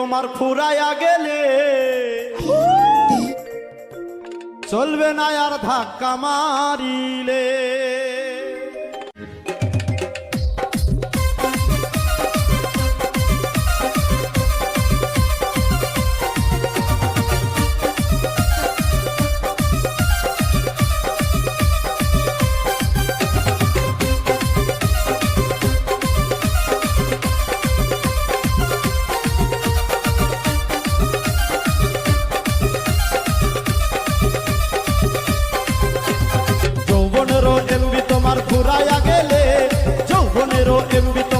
তোমার ফুরাইয়া গেলে। চলবে না আর ধাক্কা মারিলে। quiero invitar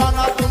বাংলা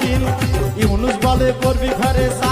দিন ইউনুস বলে করবি ঘরে সা